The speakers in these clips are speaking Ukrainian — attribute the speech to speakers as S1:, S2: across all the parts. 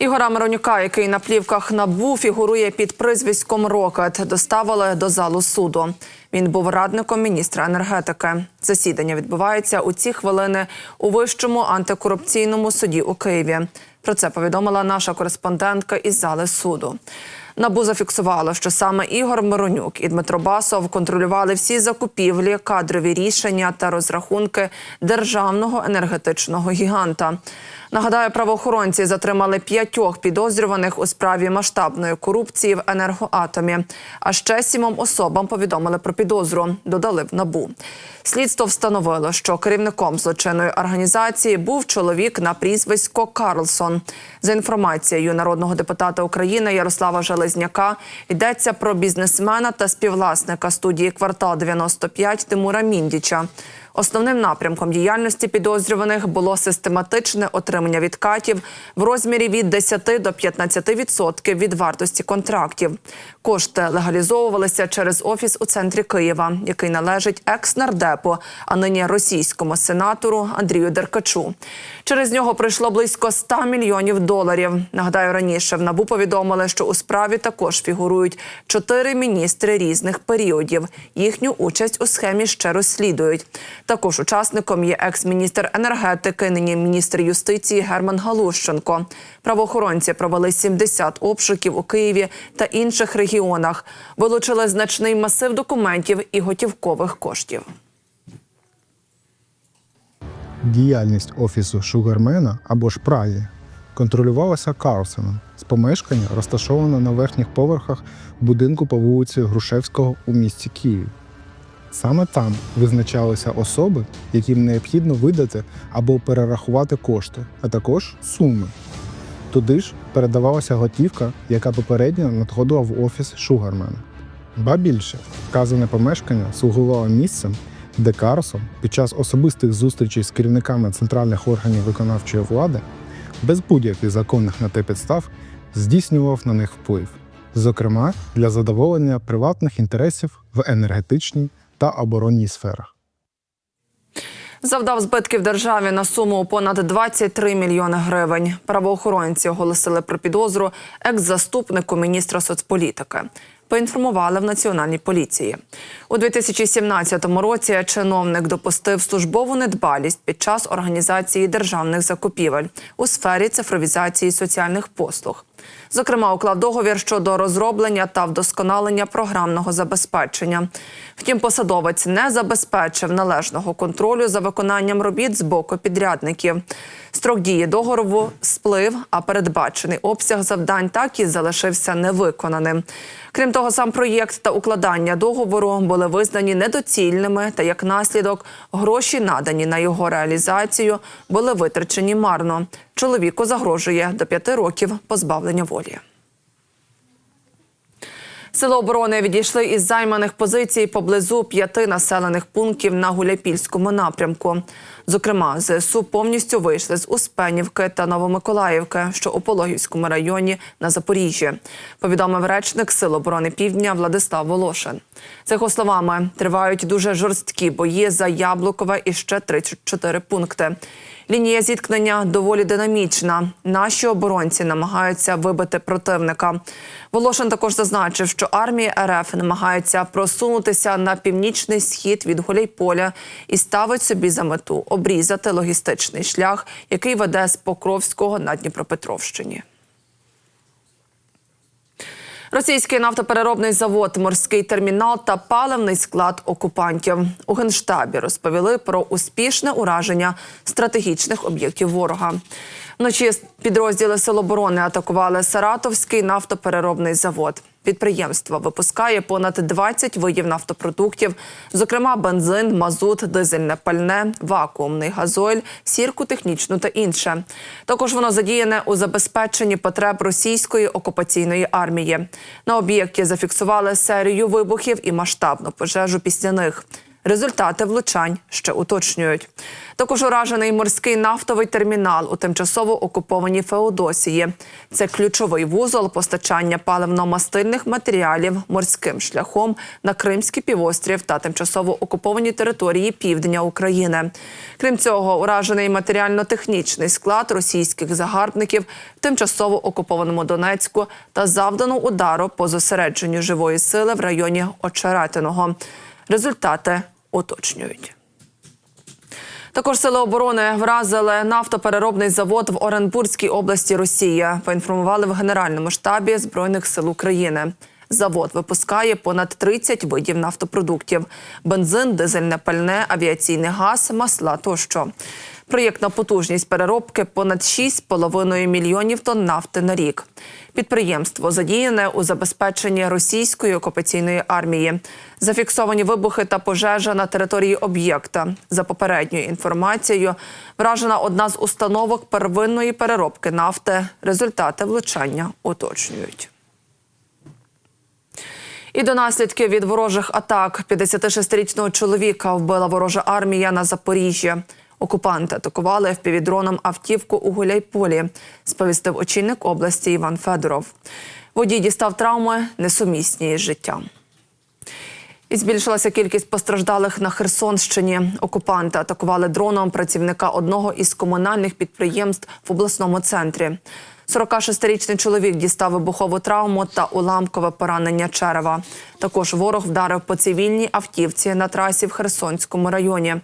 S1: Ігора Миронюка, який на плівках набу фігурує під призвиськом Рокет, доставили до залу суду. Він був радником міністра енергетики. Засідання відбувається у ці хвилини у вищому антикорупційному суді у Києві. Про це повідомила наша кореспондентка із зали суду. Набу зафіксувало, що саме Ігор Миронюк і Дмитро Басов контролювали всі закупівлі, кадрові рішення та розрахунки державного енергетичного гіганта. Нагадаю, правоохоронці затримали п'ятьох підозрюваних у справі масштабної корупції в енергоатомі. А ще сімом особам повідомили про підозру. Додали в набу. Слідство встановило, що керівником злочинної організації був чоловік на прізвисько Карлсон. За інформацією народного депутата України Ярослава Железняка, йдеться про бізнесмена та співвласника студії квартал 95 Тимура Міндіча. Основним напрямком діяльності підозрюваних було систематичне отримання відкатів в розмірі від 10 до 15% від вартості контрактів. Кошти легалізовувалися через офіс у центрі Києва, який належить екс-нардепу, а нині російському сенатору Андрію Деркачу. Через нього прийшло близько 100 мільйонів доларів. Нагадаю, раніше в набу повідомили, що у справі також фігурують чотири міністри різних періодів. Їхню участь у схемі ще розслідують. Також учасником є екс-міністр енергетики, нині міністр юстиції Герман Галущенко. Правоохоронці провели 70 обшуків у Києві та інших регіонах. Вилучили значний масив документів і готівкових коштів.
S2: Діяльність офісу Шугармена або ж Праї контролювалася Карлсоном з помешкання, розташованого на верхніх поверхах будинку по вулиці Грушевського у місті Києві. Саме там визначалися особи, яким необхідно видати або перерахувати кошти, а також суми. Туди ж передавалася готівка, яка попередньо надходила в офіс Шугармена. Ба більше, вказане помешкання слугувало місцем, де Карлсон під час особистих зустрічей з керівниками центральних органів виконавчої влади без будь-яких законних на те підстав здійснював на них вплив, зокрема для задоволення приватних інтересів в енергетичній та оборонній сферах.
S1: Завдав збитків державі на суму понад 23 мільйони гривень. Правоохоронці оголосили про підозру екс-заступнику міністра соцполітики. Поінформували в національній поліції у 2017 році. Чиновник допустив службову недбалість під час організації державних закупівель у сфері цифровізації соціальних послуг. Зокрема, уклав договір щодо розроблення та вдосконалення програмного забезпечення. Втім, посадовець не забезпечив належного контролю за виконанням робіт з боку підрядників. Строк дії договору сплив, а передбачений обсяг завдань так і залишився невиконаним. Крім того, сам проєкт та укладання договору були визнані недоцільними, та як наслідок гроші, надані на його реалізацію, були витрачені марно. Чоловіку загрожує до п'яти років позбавлення волі. Сили оборони відійшли із займаних позицій поблизу п'яти населених пунктів на Гуляпільському напрямку. Зокрема, ЗСУ повністю вийшли з Успенівки та Новомиколаївки, що у Пологівському районі на Запоріжжі. Повідомив речник Сил оборони Півдня Владислав Волошин. За його словами, тривають дуже жорсткі бої за Яблукове і ще 34 пункти. Лінія зіткнення доволі динамічна. Наші оборонці намагаються вибити противника. Волошин також зазначив, що армія РФ намагається просунутися на північний схід від Гуляйполя і ставить собі за мету обрізати логістичний шлях, який веде з Покровського на Дніпропетровщині. Російський нафтопереробний завод, морський термінал та паливний склад окупантів у генштабі розповіли про успішне ураження стратегічних об'єктів ворога. Вночі підрозділи Сил оборони атакували Саратовський нафтопереробний завод. Підприємство випускає понад 20 видів нафтопродуктів, зокрема бензин, мазут, дизельне пальне, вакуумний газоль, сірку технічну та інше. Також воно задіяне у забезпеченні потреб російської окупаційної армії. На об'єкті зафіксували серію вибухів і масштабну пожежу після них. Результати влучань ще уточнюють. Також уражений морський нафтовий термінал у тимчасово окупованій Феодосії. Це ключовий вузол постачання паливно-мастильних матеріалів морським шляхом на Кримський півострів та тимчасово окуповані території півдня України. Крім цього, уражений матеріально-технічний склад російських загарбників в тимчасово окупованому Донецьку та завдано удару по зосередженню живої сили в районі Очеретиного. Результати уточнюють. Також сили оборони вразили нафтопереробний завод в Оренбурзькій області Росії. Поінформували в Генеральному штабі Збройних сил України. Завод випускає понад 30 видів нафтопродуктів: бензин, дизельне пальне, авіаційний газ, масла тощо. Проєктна потужність переробки понад 6,5 мільйонів тонн нафти на рік. Підприємство задіяне у забезпеченні російської окупаційної армії. Зафіксовані вибухи та пожежа на території об'єкта. За попередньою інформацією, вражена одна з установок первинної переробки нафти. Результати влучання уточнюють. І до наслідків від ворожих атак 56-річного чоловіка вбила ворожа армія на Запоріжжі. Окупанти атакували впівдроном автівку у Гуляйполі, сповістив очільник області Іван Федоров. Водій дістав травми несумісні з життям. І збільшилася кількість постраждалих на Херсонщині. Окупанти атакували дроном працівника одного із комунальних підприємств в обласному центрі. 46-річний чоловік дістав вибухову травму та уламкове поранення черева. Також ворог вдарив по цивільній автівці на трасі в Херсонському районі.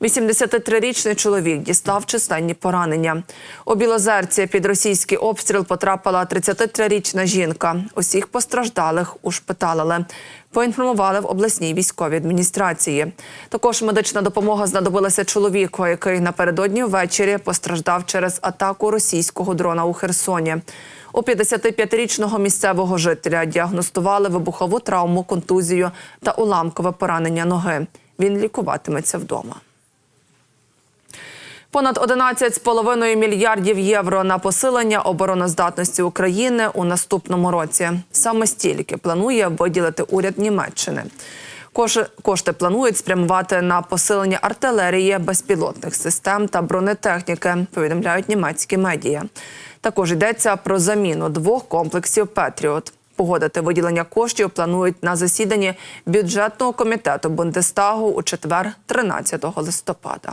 S1: 83-річний чоловік дістав численні поранення. У Білозерці під російський обстріл потрапила 33-річна жінка. Усіх постраждалих ушпиталили. Поінформували в обласній військовій адміністрації. Також медична допомога знадобилася чоловіку, який напередодні ввечері постраждав через атаку російського дрона у Херсоні. У 55-річного місцевого жителя діагностували вибухову травму, контузію та уламкове поранення ноги. Він лікуватиметься вдома. Понад 11,5 мільярдів євро на посилення обороноздатності України у наступному році. Саме стільки планує виділити уряд Німеччини. Кошти планують спрямувати на посилення артилерії, безпілотних систем та бронетехніки. Повідомляють німецькі медіа. Також йдеться про заміну двох комплексів Петріот. Погодити виділення коштів планують на засіданні бюджетного комітету Бундестагу у четвер, 13 листопада.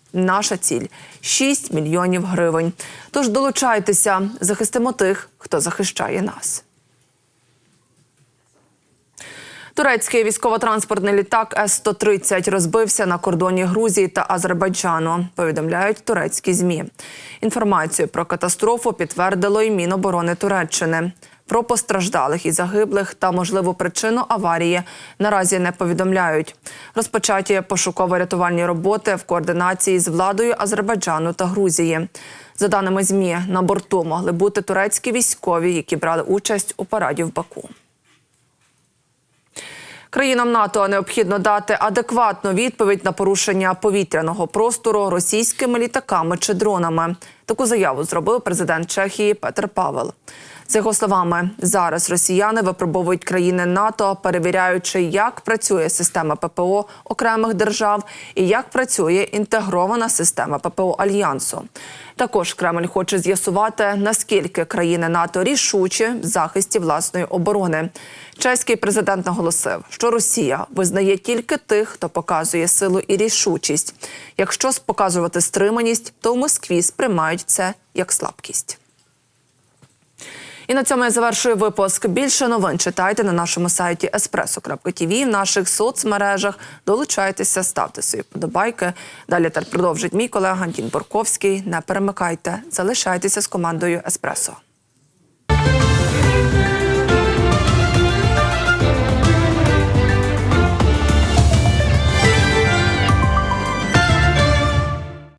S1: Наша ціль 6 мільйонів гривень. Тож долучайтеся, захистимо тих, хто захищає нас. Турецький військово-транспортний літак С-130 розбився на кордоні Грузії та Азербайджану. Повідомляють турецькі змі. Інформацію про катастрофу підтвердило і Міноборони Туреччини. Про постраждалих і загиблих та можливу причину аварії наразі не повідомляють. Розпочаті пошуково-рятувальні роботи в координації з владою Азербайджану та Грузії. За даними змі, на борту могли бути турецькі військові, які брали участь у параді в Баку. Країнам НАТО необхідно дати адекватну відповідь на порушення повітряного простору російськими літаками чи дронами. Таку заяву зробив президент Чехії Петр Павел. За його словами, зараз росіяни випробовують країни НАТО, перевіряючи, як працює система ППО окремих держав і як працює інтегрована система ППО альянсу. Також Кремль хоче з'ясувати, наскільки країни НАТО рішучі в захисті власної оборони. Чеський президент наголосив, що Росія визнає тільки тих, хто показує силу і рішучість. Якщо показувати стриманість, то в Москві сприймають це як слабкість. І на цьому я завершую випуск. Більше новин читайте на нашому сайті espresso.tv, в наших соцмережах. Долучайтеся, ставте свої подобайки. Далі тепер продовжить мій колега Антін Борковський. Не перемикайте, залишайтеся з командою Еспресо.